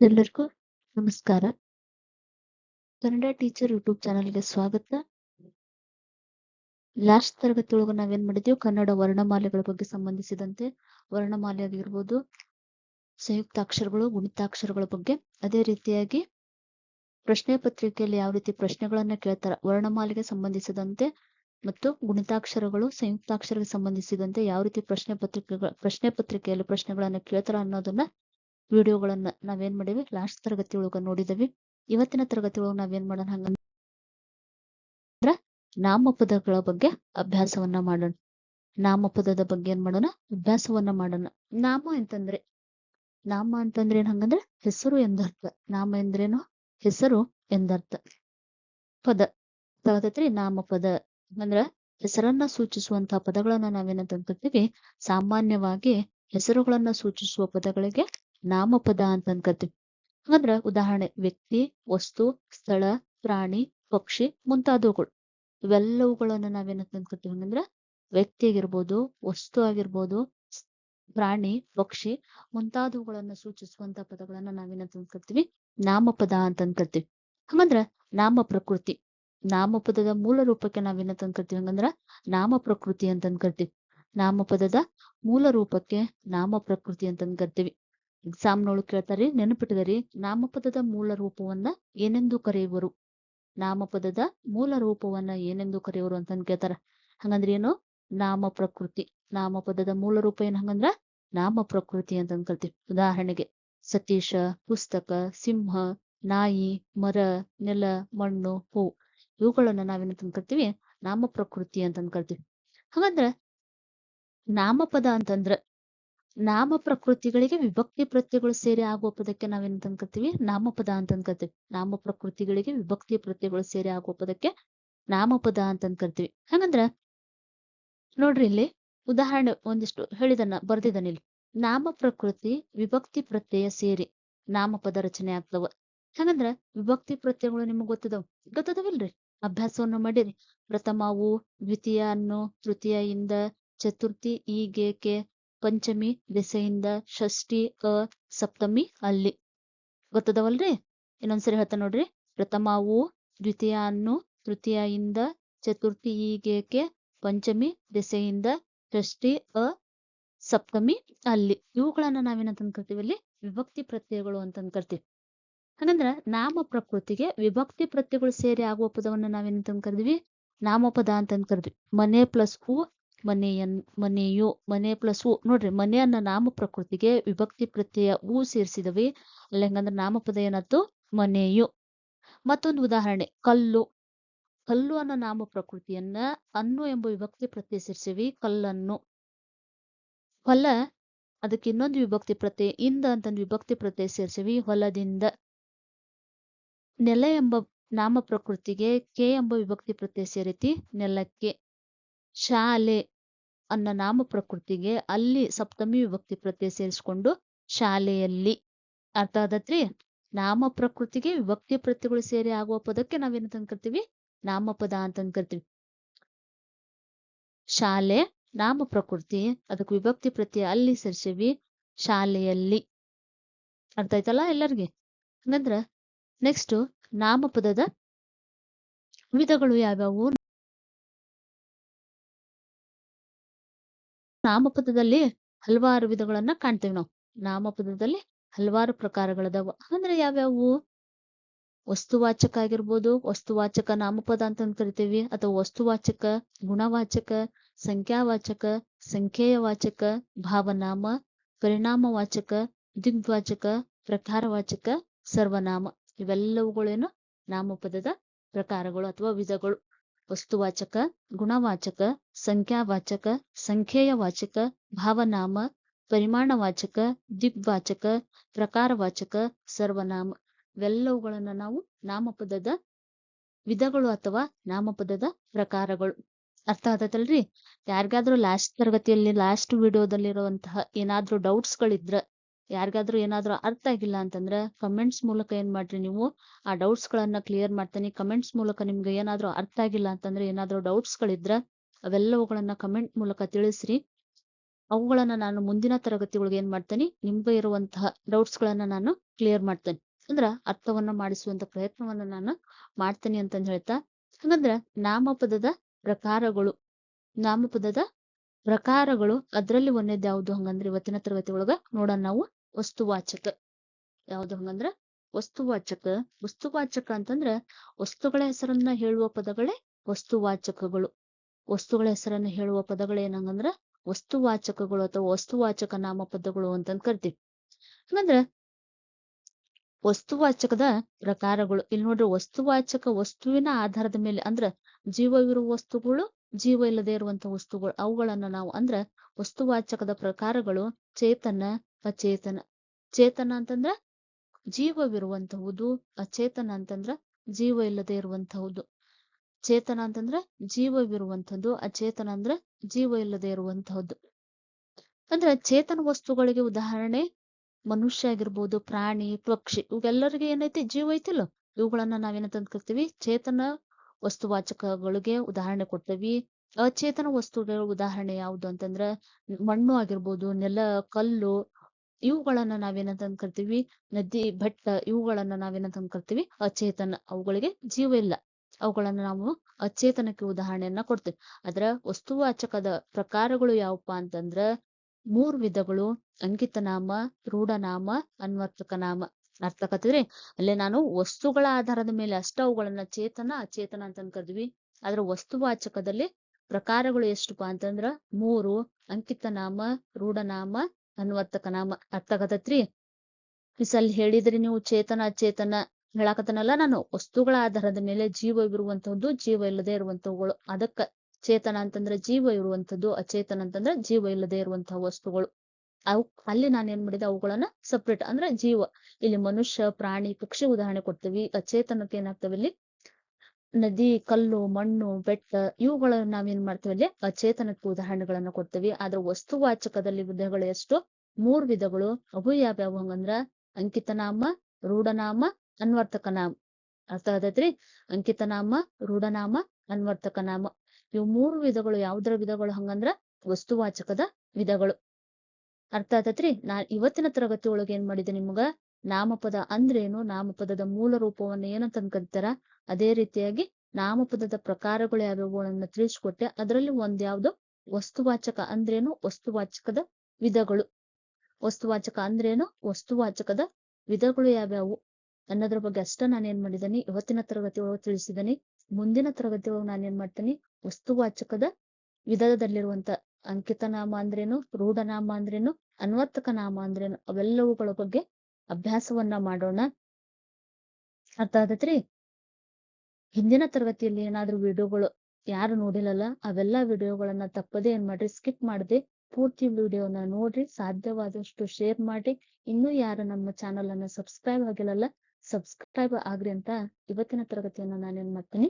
ಎಲ್ಲರಿಗೂ ನಮಸ್ಕಾರ. Kannada teacher YouTube ಚಾನಲ್ಗೆ ಸ್ವಾಗತ. ಲಾಸ್ಟ್ ತರಗತಿ ಒಳಗೆ ನಾವೇನ್ ಮಾಡಿದೀವಿ? ಕನ್ನಡ ವರ್ಣಮಾಲೆಗಳ ಬಗ್ಗೆ ಸಂಬಂಧಿಸಿದಂತೆ ವರ್ಣಮಾಲೆ ಆಗಿರ್ಬೋದು ಸಂಯುಕ್ತಾಕ್ಷರಗಳು, ಗುಣಿತಾಕ್ಷರಗಳ ಬಗ್ಗೆ. ಅದೇ ರೀತಿಯಾಗಿ ಪ್ರಶ್ನೆ ಪತ್ರಿಕೆಯಲ್ಲಿ ಯಾವ ರೀತಿ ಪ್ರಶ್ನೆಗಳನ್ನ ಕೇಳ್ತಾರ, ವರ್ಣಮಾಲೆಗೆ ಸಂಬಂಧಿಸಿದಂತೆ ಮತ್ತು ಗುಣಿತಾಕ್ಷರಗಳು, ಸಂಯುಕ್ತಾಕ್ಷರಕ್ಕೆ ಸಂಬಂಧಿಸಿದಂತೆ ಯಾವ ರೀತಿ ಪ್ರಶ್ನೆ ಪತ್ರಿಕೆಗಳ, ಪ್ರಶ್ನೆ ಪತ್ರಿಕೆಯಲ್ಲಿ ಪ್ರಶ್ನೆಗಳನ್ನ ಕೇಳ್ತಾರ ಅನ್ನೋದನ್ನ ವಿಡಿಯೋಗಳನ್ನ ನಾವೇನ್ ಮಾಡಿವಿ? ಲಾಸ್ಟ್ ತರಗತಿ ಒಳಗ ನೋಡಿದವಿ. ಇವತ್ತಿನ ತರಗತಿ ಒಳಗ ನಾವೇನ್ ಮಾಡೋಣ ಹಂಗಂದ್ರ ನಾಮಪದಗಳ ಬಗ್ಗೆ ಅಭ್ಯಾಸವನ್ನ ಮಾಡೋಣ. ನಾಮಪದದ ಬಗ್ಗೆ ಏನ್ ಮಾಡೋಣ? ಅಭ್ಯಾಸವನ್ನ ಮಾಡೋಣ. ನಾಮ ಅಂತಂದ್ರೆ ನಾಮ ಅಂತಂದ್ರೆ ಏನ್ ಹಂಗಂದ್ರೆ, ಹೆಸರು ಎಂದರ್ಥ. ನಾಮ ಎಂದ್ರೇನು? ಹೆಸರು ಎಂದರ್ಥ. ಪದ. ತಗತೈತ್ರಿ ನಾಮಪದ. ಅಂದ್ರ ಹೆಸರನ್ನ ಸೂಚಿಸುವಂತಹ ಪದಗಳನ್ನ ನಾವೇನಂತ ಅನ್ಕೋತೀವಿ ಸಾಮಾನ್ಯವಾಗಿ ಹೆಸರುಗಳನ್ನ ಸೂಚಿಸುವ ಪದಗಳಿಗೆ ನಾಮಪದ ಅಂತ ಅನ್ಕತೀವಿ ಹಂಗಂದ್ರ ಉದಾಹರಣೆ, ವ್ಯಕ್ತಿ, ವಸ್ತು, ಸ್ಥಳ, ಪ್ರಾಣಿ, ಪಕ್ಷಿ ಮುಂತಾದವುಗಳು. ಇವೆಲ್ಲವುಗಳನ್ನ ನಾವೇನಂತ ಅನ್ಕೋತೀವಿ ಹಂಗಂದ್ರ ವ್ಯಕ್ತಿ ಆಗಿರ್ಬೋದು ವಸ್ತು ಆಗಿರ್ಬೋದು ಪ್ರಾಣಿ, ಪಕ್ಷಿ ಮುಂತಾದವುಗಳನ್ನ ಸೂಚಿಸುವಂತ ಪದಗಳನ್ನ ನಾವೇನಂತ ಅನ್ಕೋತೀವಿ, ನಾಮಪದ ಅಂತ ಅನ್ಕೋತೀವಿ. ಹಂಗಂದ್ರ ನಾಮ ಪ್ರಕೃತಿ ನಾಮಪದದ ಮೂಲ ರೂಪಕ್ಕೆ ನಾವೇನಂತ ಅನ್ಕೋತೀವಿ ಹಂಗಂದ್ರ ನಾಮ ಪ್ರಕೃತಿ ಅಂತ ಅನ್ಕೋತೀವಿ. ನಾಮಪದದ ಮೂಲ ರೂಪಕ್ಕೆ ನಾಮ ಪ್ರಕೃತಿ ಅಂತ ಅನ್ಕೋತೀವಿ. ಎಕ್ಸಾಮ್ ನೊಳಗ್ ಕೇಳ್ತಾರಿ ನೆನಪಿಟ್ಟಗರಿ ನಾಮಪದದ ಮೂಲ ರೂಪವನ್ನ ಏನೆಂದು ಕರೆಯುವರು? ನಾಮಪದದ ಮೂಲ ರೂಪವನ್ನ ಏನೆಂದು ಕರೆಯುವರು ಅಂತ ಕೇಳ್ತಾರ. ಹಂಗಂದ್ರ ಏನು? ನಾಮ ಪ್ರಕೃತಿ. ನಾಮಪದದ ಮೂಲ ರೂಪ ಏನ್ ಹಂಗಂದ್ರ? ನಾಮ ಪ್ರಕೃತಿ ಅಂತ ಅನ್ಕೊಳ್ತೀವಿ ಉದಾಹರಣೆಗೆ ಸತೀಶ, ಪುಸ್ತಕ, ಸಿಂಹ, ನಾಯಿ, ಮರ, ನೆಲ, ಮಣ್ಣು, ಹೂ, ಇವುಗಳನ್ನ ನಾವೇನಂತ ಕರಿತೀವಿ? ನಾಮ ಪ್ರಕೃತಿ ಅಂತ ಅನ್ಕೊಳ್ತೀವಿ ಹಂಗಂದ್ರ ನಾಮಪದ ಅಂತಂದ್ರ ನಾಮ ಪ್ರಕೃತಿಗಳಿಗೆ ವಿಭಕ್ತಿ ಪ್ರತ್ಯಗಳು ಸೇರಿ ಆಗುವ ಪದಕ್ಕೆ ನಾವೇನಂತ ಅನ್ಕೋತೀವಿ? ನಾಮಪದ ಅಂತ ಅನ್ಕೋತೀವಿ. ನಾಮ ಪ್ರಕೃತಿಗಳಿಗೆ ವಿಭಕ್ತಿ ಪ್ರತ್ಯಗಳು ಸೇರಿ ಆಗುವ ಪದಕ್ಕೆ ನಾಮಪದ ಅಂತ ಅನ್ಕರ್ತೀವಿ ಹಂಗಂದ್ರ ನೋಡ್ರಿ ಇಲ್ಲಿ ಉದಾಹರಣೆ ಒಂದಿಷ್ಟು ಹೇಳಿದನ್ನ ಬರ್ದಿದ್ದಾನೆ ಇಲ್ಲಿ. ನಾಮ ಪ್ರಕೃತಿ ವಿಭಕ್ತಿ ಪ್ರತ್ಯಯ ಸೇರಿ ನಾಮಪದ ರಚನೆ ಆಗ್ತವ. ಹಂಗಂದ್ರ ವಿಭಕ್ತಿ ಪ್ರತ್ಯಯಗಳು ನಿಮ್ಗೆ ಗೊತ್ತದವ್? ಗೊತ್ತದವಿಲ್ರಿ? ಅಭ್ಯಾಸವನ್ನು ಮಾಡಿರಿ. ಪ್ರಥಮವು, ದ್ವಿತೀಯ ಅನ್ನು, ತೃತೀಯ ಇಂದ, ಚತುರ್ಥಿ, ಈಗೇಕೆ ಪಂಚಮಿ, ದೆಸೆಯಿಂದ ಷಷ್ಠಿ ಅ ಸಪ್ತಮಿ ಅಲ್ಲಿ. ಗೊತ್ತದವಲ್ರಿ? ಇನ್ನೊಂದ್ಸರಿ ಹೇಳ್ತಾ ನೋಡ್ರಿ. ಪ್ರಥಮವು ದ್ವಿತೀಯ ಅನ್ನು ತೃತೀಯ ಇಂದ ಚತುರ್ಥಿ ಈಗೇಕೆ ಪಂಚಮಿ, ದೆಸೆಯಿಂದ ಷಷ್ಠಿ ಅ ಸಪ್ತಮಿ ಅಲ್ಲಿ. ಇವುಗಳನ್ನ ನಾವೇನಂತ ಕರ್ತೀವಿ ಅಲ್ಲಿ? ವಿಭಕ್ತಿ ಪ್ರತ್ಯಯಗಳು ಅಂತಂದ್ ಕರ್ತೀವಿ ಹಂಗಂದ್ರ ನಾಮ ಪ್ರಕೃತಿಗೆ ವಿಭಕ್ತಿ ಪ್ರತ್ಯಯಗಳು ಸೇರಿ ಆಗುವ ಪದವನ್ನ ನಾವೇನಂತ ಕರಿದ್ವಿ ನಾಮಪದ ಅಂತ ಕರಿದ್ವಿ ಮನೆ ಪ್ಲಸ್ ಹೂ ಮನೆಯನ್, ಮನೆಯು, ಮನೆ ಪ್ಲಸ್ ಉ ನೋಡ್ರಿ ಮನೆ ಅನ್ನ ನಾಮ ಪ್ರಕೃತಿಗೆ ವಿಭಕ್ತಿ ಪ್ರತ್ಯಯ ಹೂ ಸೇರಿಸಿದವಿ. ಅಲ್ಲಿ ಹೆಂಗಂದ್ರೆ ನಾಮಪದ ಏನಾಯ್ತು ಮನೆಯು. ಮತ್ತೊಂದು ಉದಾಹರಣೆ, ಕಲ್ಲು. ಕಲ್ಲು ಅನ್ನೋ ನಾಮ ಪ್ರಕೃತಿಯನ್ನ ಅನ್ನು ಎಂಬ ವಿಭಕ್ತಿ ಪ್ರತ್ಯಯ ಸೇರಿಸಿವಿ, ಕಲ್ಲನ್ನು. ಹೊಲ, ಅದಕ್ಕೆ ಇನ್ನೊಂದು ವಿಭಕ್ತಿ ಪ್ರತ್ಯಯ, ಇಂದ ಅಂತಂದು ವಿಭಕ್ತಿ ಪ್ರತ್ಯಯ ಸೇರಿಸಿವಿ, ಹೊಲದಿಂದ. ನೆಲ ಎಂಬ ನಾಮ ಪ್ರಕೃತಿಗೆ ಕೆ ಎಂಬ ವಿಭಕ್ತಿ ಪ್ರತ್ಯಯ ಸೇರಿತಿ, ನೆಲಕ್ಕೆ. ಶಾಲೆ. ಅನ್ನ ನಾಮ ಪ್ರಕೃತಿಗೆ ಅಲ್ಲಿ ಸಪ್ತಮಿ ವಿಭಕ್ತಿ ಪ್ರತ್ಯಯ ಸೇರಿಸ್ಕೊಂಡು ಶಾಲೆಯಲ್ಲಿ. ಅರ್ಥ ಆದತ್ರಿ ನಾಮ ಪ್ರಕೃತಿಗೆ ವಿಭಕ್ತಿ ಪ್ರತ್ಯಗಳು ಸೇರಿ ಆಗುವ ಪದಕ್ಕೆ ನಾವೇನಂತ ಅನ್ಕೊಳ್ತೀವಿ ನಾಮಪದ ಅಂತ ಕರಿತೀವಿ ಶಾಲೆ, ನಾಮ ಪ್ರಕೃತಿ, ಅದಕ್ಕೆ ವಿಭಕ್ತಿ ಪ್ರತ್ಯಯ ಅಲ್ಲಿ ಸೇರ್ಸಿವಿ, ಶಾಲೆಯಲ್ಲಿ. ಅರ್ಥ ಆಯ್ತಲ್ಲ ಎಲ್ಲರಿಗೆ? ಹಂಗಂದ್ರ ನೆಕ್ಸ್ಟ್ ನಾಮಪದದ ವಿಧಗಳು ಯಾವ್ಯಾವು? ನಾಮಪದದಲ್ಲಿ ಹಲವಾರು ವಿಧಗಳನ್ನ ಕಾಣ್ತೇವೆ ನಾವು. ನಾಮಪದದಲ್ಲಿ ಹಲವಾರು ಪ್ರಕಾರಗಳದಾವ ಅಂದ್ರೆ ಯಾವ್ಯಾವು? ವಸ್ತುವಾಚಕ ಆಗಿರ್ಬೋದು ವಸ್ತುವಾಚಕ ನಾಮಪದ ಅಂತ ಕರಿತೀವಿ. ಅಥವಾ ವಸ್ತುವಾಚಕ, ಗುಣವಾಚಕ, ಸಂಖ್ಯಾವಾಚಕ, ಸಂಖ್ಯೇಯವಾಚಕ, ಭಾವನಾಮ, ಪರಿಣಾಮವಾಚಕ ದಿಗ್ವಾಚಕ ಪ್ರಕಾರವಾಚಕ, ಸರ್ವನಾಮ. ಇವೆಲ್ಲವುಗಳೇನು? ನಾಮಪದದ ಪ್ರಕಾರಗಳು ಅಥವಾ ವಿಧಗಳು. ವಸ್ತುವಾಚಕ, ಗುಣವಾಚಕ, ಸಂಖ್ಯಾವಾಚಕ, ಸಂಖ್ಯೇಯವಾಚಕ, ಭಾವನಾಮ, ಪರಿಮಾಣವಾಚಕ ದಿಗ್ವಾಚಕ ಪ್ರಕಾರವಾಚಕ, ಸರ್ವನಾಮ. ಇವೆಲ್ಲವುಗಳನ್ನ ನಾವು ನಾಮಪದದ ವಿಧಗಳು ಅಥವಾ ನಾಮಪದದ ಪ್ರಕಾರಗಳು. ಅರ್ಥ ಆಗತ್ತಲ್ರಿ ಯಾರಿಗಾದ್ರೂ ಲಾಸ್ಟ್ ತರಗತಿಯಲ್ಲಿ ಲಾಸ್ಟ್ ವಿಡಿಯೋದಲ್ಲಿರುವಂತಹ ಏನಾದ್ರೂ ಡೌಟ್ಸ್ ಗಳಿದ್ರ ಯಾರಿಗಾದ್ರೂ ಏನಾದ್ರೂ ಅರ್ಥ ಆಗಿಲ್ಲ ಅಂತಂದ್ರ ಕಮೆಂಟ್ಸ್ ಮೂಲಕ ಏನ್ ಮಾಡ್ರಿ ನೀವು? ಆ ಡೌಟ್ಸ್ ಗಳನ್ನ ಕ್ಲಿಯರ್ ಮಾಡ್ತೀನಿ. ಕಮೆಂಟ್ಸ್ ಮೂಲಕ ನಿಮ್ಗೆ ಏನಾದ್ರೂ ಅರ್ಥ ಆಗಿಲ್ಲ ಅಂತಂದ್ರೆ ಏನಾದ್ರೂ ಡೌಟ್ಸ್ ಗಳಿದ್ರ ಅವೆಲ್ಲವುಗಳನ್ನ ಕಮೆಂಟ್ ಮೂಲಕ ತಿಳಿಸ್ರಿ. ಅವುಗಳನ್ನ ನಾನು ಮುಂದಿನ ತರಗತಿಗಳಿಗೆ ಏನ್ ಮಾಡ್ತೇನೆ? ನಿಮ್ಗೆ ಇರುವಂತಹ ಡೌಟ್ಸ್ ಗಳನ್ನ ನಾನು ಕ್ಲಿಯರ್ ಮಾಡ್ತೇನೆ. ಅಂದ್ರ ಅರ್ಥವನ್ನ ಮಾಡಿಸುವಂತ ಪ್ರಯತ್ನವನ್ನ ನಾನು ಮಾಡ್ತೇನೆ ಅಂತಂದ್ ಹೇಳ್ತಾ. ಹಂಗಂದ್ರ ನಾಮಪದದ ಪ್ರಕಾರಗಳು ನಾಮಪದದ ಪ್ರಕಾರಗಳು ಅದ್ರಲ್ಲಿ ಒಂದೇದ್ ಯಾವ್ದು ಹಂಗಂದ್ರ ಇವತ್ತಿನ ತರಗತಿ ಒಳಗ ನೋಡೋಣ ನಾವು. ವಸ್ತುವಾಚಕ. ಯಾವ್ದು ಹಂಗಂದ್ರ? ವಸ್ತುವಾಚಕ. ವಸ್ತುವಾಚಕ ಅಂತಂದ್ರ ವಸ್ತುಗಳ ಹೆಸರನ್ನ ಹೇಳುವ ಪದಗಳೇ ವಸ್ತುವಾಚಕಗಳು. ವಸ್ತುಗಳ ಹೆಸರನ್ನ ಹೇಳುವ ಪದಗಳೇನಂಗಂದ್ರ ವಸ್ತುವಾಚಕಗಳು ಅಥವಾ ವಸ್ತುವಾಚಕ ನಾಮಪದಗಳು ಅಂತಂದ್ ಕರಿತೀವಿ. ಹಂಗಂದ್ರ ವಸ್ತುವಾಚಕದ ಪ್ರಕಾರಗಳು. ಇಲ್ಲಿ ನೋಡ್ರಿ ವಸ್ತುವಾಚಕ ವಸ್ತುವಿನ ಆಧಾರದ ಮೇಲೆ ಅಂದ್ರ ಜೀವವಿರುವ ವಸ್ತುಗಳು, ಜೀವ ಇಲ್ಲದೆ ಇರುವಂತ ವಸ್ತುಗಳು. ಅವುಗಳನ್ನ ನಾವು ಅಂದ್ರ ವಸ್ತುವಾಚಕದ ಪ್ರಕಾರಗಳು, ಚೇತನ ಅಚೇತನ, ಚೇತನ ಅಂತಂದ್ರ ಜೀವವಿರುವಂತಹುದು, ಅಚೇತನ ಅಂತಂದ್ರ ಜೀವ ಇಲ್ಲದೆ ಇರುವಂತಹುದು. ಚೇತನ ಅಂತಂದ್ರ ಜೀವವಿರುವಂತದ್ದು, ಅಚೇತನ ಅಂದ್ರ ಜೀವ ಇಲ್ಲದೆ ಇರುವಂತಹದ್ದು ಅಂದ್ರ ಚೇತನ ವಸ್ತುಗಳಿಗೆ ಉದಾಹರಣೆ, ಮನುಷ್ಯ ಆಗಿರ್ಬೋದು, ಪ್ರಾಣಿ, ಪಕ್ಷಿ ಇವೆಲ್ಲರಿಗೆ ಏನೈತಿ? ಜೀವ ಐತಿಲ್ಲ. ಇವುಗಳನ್ನ ನಾವೇನಂತ ಕರಿತೀವಿ ಚೇತನ ವಸ್ತುವಾಚಕಗಳಿಗೆ ಉದಾಹರಣೆ ಕೊಡ್ತೇವಿ. ಅಚೇತನ ವಸ್ತುಗಳ ಉದಾಹರಣೆ ಯಾವುದು ಅಂತಂದ್ರ, ಮಣ್ಣು ಆಗಿರ್ಬೋದು, ನೆಲ, ಕಲ್ಲು ಇವುಗಳನ್ನ ನಾವೇನಂತ ಅನ್ಕರ್ತೀವಿ? ನದಿ ಬೆಟ್ಟ ಇವುಗಳನ್ನ ನಾವೇನಂತ ಅನ್ಕರ್ತೀವಿ? ಅಚೇತನ. ಅವುಗಳಿಗೆ ಜೀವ ಇಲ್ಲ. ಅವುಗಳನ್ನ ನಾವು ಅಚೇತನಕ್ಕೆ ಉದಾಹರಣೆಯನ್ನ ಕೊಡ್ತೇವೆ. ಅದರ ವಸ್ತುವಾಚಕದ ಪ್ರಕಾರಗಳು ಯಾವಪ್ಪ ಅಂತಂದ್ರ ಮೂರ್ ವಿಧಗಳು. ಅಂಕಿತನಾಮ, ರೂಢನಾಮ ಅನ್ವರ್ತಕ ನಾಮ ಅರ್ಥ ಅಲ್ಲೇ ನಾನು ವಸ್ತುಗಳ ಆಧಾರದ ಮೇಲೆ ಅಷ್ಟ ಅವುಗಳನ್ನ ಚೇತನ, ಅಚೇತನ ಅಂತ ಕರಿದ್ವಿ ಆದ್ರ ವಸ್ತುವಾಚಕದಲ್ಲಿ ಪ್ರಕಾರಗಳು ಎಷ್ಟಪ್ಪ ಅಂತಂದ್ರ ಮೂರು. ಅಂಕಿತನಾಮ, ರೂಢನಾಮ ಅನ್ವರ್ತಕ ನಾಮ ಅರ್ಥ ಆಗತೈತ್ರಿ ಮಿಸಲ್ ಹೇಳಿದ್ರಿ ನೀವು ಚೇತನ, ಅಚೇತನ ಹೇಳಾಕತನಲ್ಲ ನಾನು. ವಸ್ತುಗಳ ಆಧಾರದ ಮೇಲೆ ಜೀವವಿರುವಂತಹದ್ದು ಜೀವ ಇಲ್ಲದೆ ಇರುವಂತವುಗಳು. ಅದಕ್ಕ ಚೇತನ ಅಂತಂದ್ರೆ ಜೀವ ಇರುವಂತದ್ದು, ಅಚೇತನ ಅಂತಂದ್ರೆ ಜೀವ ಇಲ್ಲದೆ ಇರುವಂತಹ ವಸ್ತುಗಳು. ಅವು, ಅಲ್ಲಿ ನಾನು ಏನ್ ಮಾಡಿದೆ? ಅವುಗಳನ್ನ ಸಪ್ರೇಟ್ ಅಂದ್ರೆ ಜೀವ. ಇಲ್ಲಿ ಮನುಷ್ಯ, ಪ್ರಾಣಿ, ಪಕ್ಷಿ ಉದಾಹರಣೆ ಕೊಡ್ತೀವಿ. ಅಚೇತನಕ್ಕೆ ಏನಾಗ್ತವೆ ಇಲ್ಲಿ? ನದಿ, ಕಲ್ಲು, ಮಣ್ಣು, ಬೆಟ್ಟ ಇವುಗಳನ್ನ ನಾವೇನ್ ಮಾಡ್ತೀವಿ ಅಲ್ಲಿ? ಅಚೇತನಕ್ಕೆ ಉದಾಹರಣೆಗಳನ್ನ ಕೊಡ್ತೀವಿ. ಆದ್ರೆ ವಸ್ತುವಾಚಕದಲ್ಲಿ ವಿಧಗಳು ಎಷ್ಟು? ಮೂರ್ ವಿಧಗಳು. ಅವು ಯಾವ್ಯಾವ ಹಂಗಂದ್ರ ಅಂಕಿತನಾಮ, ರೂಢನಾಮ ಅನ್ವರ್ತಕ ನಾಮ ಅರ್ಥ ಆಗತೈತ್ರಿ ಅಂಕಿತನಾಮ, ರೂಢನಾಮ ಅನ್ವರ್ತಕ ನಾಮ ಇವು ಮೂರು ವಿಧಗಳು. ಯಾವ್ದರ ವಿಧಗಳು ಹಂಗಂದ್ರ? ವಸ್ತುವಾಚಕದ ವಿಧಗಳು. ಅರ್ಥ ಆತತ್ರಿ ನಾ ಇವತ್ತಿನ ತರಗತಿ ಒಳಗೆ ಏನ್ ಮಾಡಿದೆ ನಿಮ್ಗ? ನಾಮಪದ ಅಂದ್ರೇನು? ನಾಮಪದದ ಮೂಲ ರೂಪವನ್ನು ಏನಂತ ಕರಿತಾರ ಅದೇ ರೀತಿಯಾಗಿ ನಾಮಪದದ ಪ್ರಕಾರಗಳು ಯಾವ್ಯಾವುಗಳನ್ನ ತಿಳಿಸ್ಕೊಟ್ಟೆ, ಅದರಲ್ಲಿ ಒಂದ್ ಯಾವ್ದು ವಸ್ತುವಾಚಕ ಅಂದ್ರೇನು? ವಸ್ತುವಾಚಕದ ವಿಧಗಳು. ವಸ್ತುವಾಚಕ ಅಂದ್ರೇನು? ವಸ್ತುವಾಚಕದ ವಿಧಗಳು ಯಾವ್ಯಾವು? ಅನ್ನೋದ್ರ ಬಗ್ಗೆ ಅಷ್ಟ ನಾನು ಏನ್ ಮಾಡಿದೀನಿ. ಇವತ್ತಿನ ತರಗತಿ ಒಳಗೆ ತಿಳಿಸಿದನಿ. ಮುಂದಿನ ತರಗತಿ ಒಳಗೆ ನಾನು ಏನ್ ಮಾಡ್ತೀನಿ? ವಸ್ತುವಾಚಕದ ವಿಧದಲ್ಲಿರುವಂತ ಅಂಕಿತನಾಮ ಅಂದ್ರೇನು? ರೂಢನಾಮ ಅಂದ್ರೇನು? ಅನ್ವರ್ತಕ ನಾಮ ಅಂದ್ರೇನು? ಅವೆಲ್ಲವುಗಳ ಬಗ್ಗೆ ಅಭ್ಯಾಸವನ್ನ ಮಾಡೋಣ. ಅರ್ಥ ಆದತ್ರಿ ಹಿಂದಿನ ತರಗತಿಯಲ್ಲಿ ಏನಾದ್ರೂ ವಿಡಿಯೋಗಳು ಯಾರು ನೋಡಿಲ್ಲಲ್ಲ, ಅವೆಲ್ಲಾ ವಿಡಿಯೋಗಳನ್ನ ತಪ್ಪದೆ ಏನ್ ಮಾಡ್ರಿ, ಸ್ಕಿಪ್ ಮಾಡದೆ ಪೂರ್ತಿ ವಿಡಿಯೋನ ನೋಡ್ರಿ, ಸಾಧ್ಯವಾದಷ್ಟು ಶೇರ್ ಮಾಡಿ ಇನ್ನೂ ಯಾರು ನಮ್ಮ ಚಾನಲ್ ಅನ್ನ ಸಬ್ಸ್ಕ್ರೈಬ್ ಆಗಿಲ್ಲಲ್ಲ, ಸಬ್ಸ್ಕ್ರೈಬ್ ಆಗ್ರಿ ಅಂತ ಇವತ್ತಿನ ತರಗತಿಯನ್ನ ನಾನೇನ್ ಮಾಡ್ತೀನಿ.